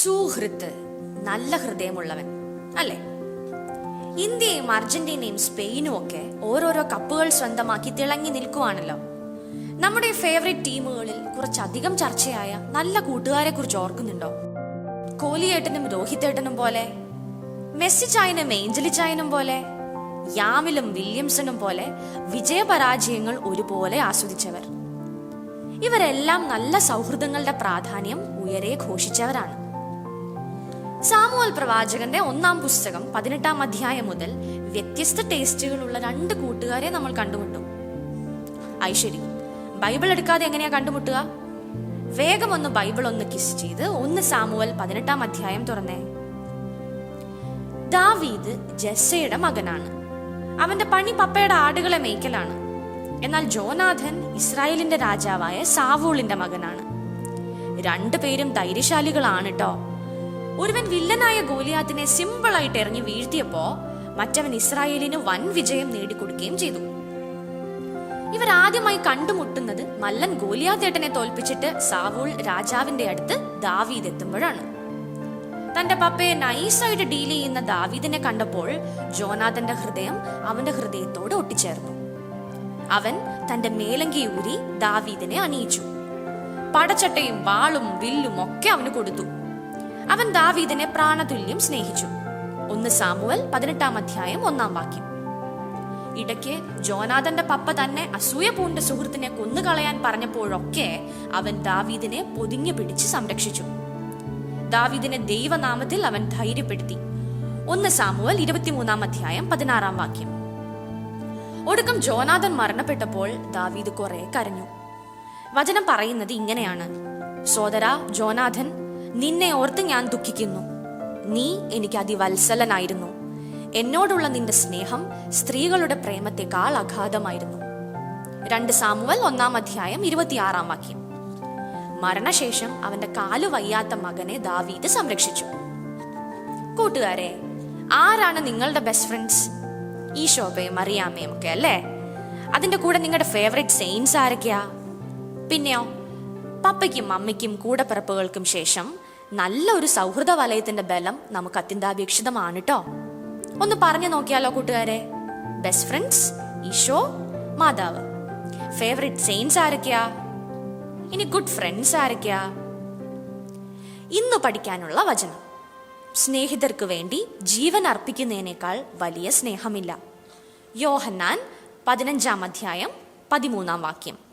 സുഹൃത്ത് നല്ല ഹൃദയമുള്ളവൻ അല്ലേ? ഇന്ത്യയും അർജന്റീനയും സ്പെയിനും ഒക്കെ ഓരോരോ കപ്പുകൾ സ്വന്തമാക്കി തിളങ്ങി നിൽക്കുവാണല്ലോ. നമ്മുടെ ഫേവറേറ്റ് ടീമുകളിൽ കുറച്ചധികം ചർച്ചയായ നല്ല കൂട്ടുകാരെ കുറിച്ച് ഓർക്കുന്നുണ്ടോ? കോഹ്ലിയേട്ടനും രോഹിതേട്ടനും പോലെ മെസ്സി ചായനും ഏഞ്ചലി ചായനും പോലെ യാമിലും വില്യംസണും പോലെ വിജയപരാജയങ്ങൾ ഒരുപോലെ ആസ്വദിച്ചവർ. ഇവരെല്ലാം നല്ല സൗഹൃദങ്ങളുടെ പ്രാധാന്യം ഉയരെ ഘോഷിച്ചവരാണ്. സാമുവൽ പ്രവാചകന്റെ ഒന്നാം പുസ്തകം പതിനെട്ടാം അധ്യായം മുതൽ വ്യത്യസ്ത ടേസ്റ്റുകളുള്ള രണ്ട് കൂട്ടുകാരെ നമ്മൾ കണ്ടുമുട്ടും. ഐശ്വരി ബൈബിൾ എടുക്കാതെ എങ്ങനെയാ കണ്ടുമുട്ടുക? വേഗം ഒന്ന് ബൈബിൾ ഒന്ന് കിസ് ചെയ്ത് ഒന്ന് സാമുവൽ പതിനെട്ടാം അധ്യായം തുറന്നേ. ദാവീദ് ജസ്സയുടെ മകനാണ്. അവന്റെ പണി പപ്പയുടെ ആടുകളെ മേയ്ക്കലാണ്. എന്നാൽ ജോനാഥൻ ഇസ്രായേലിന്റെ രാജാവായ സാവൂളിന്റെ മകനാണ്. രണ്ടുപേരും ധൈര്യശാലികളാണ് കേട്ടോ ഒരുവൻ വില്ലനായ ഗോലിയാത്തിനെ സിമ്പിളായിട്ട് എറിഞ്ഞ് വീഴ്ത്തിയപ്പോ മറ്റവൻ ഇസ്രായേലിന് വൻ വിജയം നേടിക്കൊടുക്കുകയും ചെയ്തു. ഇവർ ആദ്യമായി കണ്ടുമുട്ടുന്നത് മല്ലൻ ഗോലിയാത്തേട്ടനെ തോൽപ്പിച്ചിട്ട് സാവൂൾ രാജാവിന്റെ അടുത്ത് ദാവീദ് എത്തുമ്പോഴാണ്. തന്റെ പപ്പയെ നൈസായിട്ട് ഡീൽ ചെയ്യുന്ന ദാവീദിനെ കണ്ടപ്പോൾ ജോനാഥന്റെ ഹൃദയം അവന്റെ ഹൃദയത്തോട് ഒട്ടിച്ചേർന്നു. അവൻ തന്റെ മേലങ്കി ഊരി ദാവീദിനെ അണിയിച്ചു. പടച്ചട്ടയും വാളും വില്ലും ഒക്കെ അവന് കൊടുത്തു. അവൻ ദാവീദിനെ പ്രാണതുല്യം സ്നേഹിച്ചു. ഒന്ന് സാമുവൽ പതിനെട്ടാം അധ്യായം ഒന്നാം വാക്യം. ഇടയ്ക്ക് ജോനാഥന്റെ പപ്പ തന്നെ അസൂയ പൂണ്ട സുഹൃത്തിനെ കൊന്നുകളയാൻ പറഞ്ഞപ്പോഴൊക്കെ അവൻ ദാവീദിനെ പൊതിഞ്ഞു പിടിച്ച് സംരക്ഷിച്ചു. ദാവീദിനെ ദൈവനാമത്തിൽ അവൻ ധൈര്യപ്പെടുത്തി. ഒന്ന് സാമുവൽ ഇരുപത്തിമൂന്നാം അധ്യായം പതിനാറാം വാക്യം. ഒടുക്കം ജോനാഥൻ മരണപ്പെട്ടപ്പോൾ ദാവീദ് കുറെ കരഞ്ഞു. വചനം പറയുന്നത് ഇങ്ങനെയാണ്. സോദര ജോനാഥൻ നിന്നെ ഓർത്ത് ഞാൻ ദുഃഖിക്കുന്നു. നീ എനിക്ക് അതിവത്സലനായിരുന്നു. എന്നോടുള്ള നിന്റെ സ്നേഹം സ്ത്രീകളുടെ പ്രേമത്തെക്കാൾ അഗാധമായിരുന്നു രണ്ട് സാമുവൽ ഒന്നാം അധ്യായം ഇരുപത്തിയാറാം വാക്യം. മരണശേഷം അവന്റെ കാലു വയ്യാത്ത മകനെ ദാവീദ് സംരക്ഷിച്ചു. കൂട്ടുകാരെ ആരാണ് നിങ്ങളുടെ ബെസ്റ്റ് ഫ്രണ്ട്സ് ഈ ശോഭയും അറിയാമയും ഒക്കെ അല്ലേ? അതിന്റെ കൂടെ നിങ്ങളുടെ ഫേവറേറ്റ് സെയിൻസ് ആരൊക്കെയാ? പിന്നെയോ പപ്പയ്ക്കും അമ്മയ്ക്കും കൂടപ്പിറപ്പുകൾക്കും ശേഷം നല്ല ഒരു സൗഹൃദ വലയത്തിന്റെ ബലം നമുക്ക് അത്യന്താപേക്ഷിതമാണ് കേട്ടോ ഒന്ന് പറഞ്ഞു നോക്കിയാലോ കൂട്ടുകാരെ? ബെസ്റ്റ് ഫ്രണ്ട്സ് ഈശോ മാതാവ്. ഫേവറേറ്റ് സെയിൻസ് ആരൊക്കെയാ? ഇനി ഗുഡ് ഫ്രണ്ട്സ് ആരൊക്കെയാ? ഇന്ന് പഠിക്കാനുള്ള വചനം. സ്നേഹിതർക്ക് വേണ്ടി ജീവൻ അർപ്പിക്കുന്നതിനേക്കാൾ വലിയ സ്നേഹമില്ല. യോഹന്നാൻ പതിനഞ്ചാം അധ്യായം പതിമൂന്നാം വാക്യം.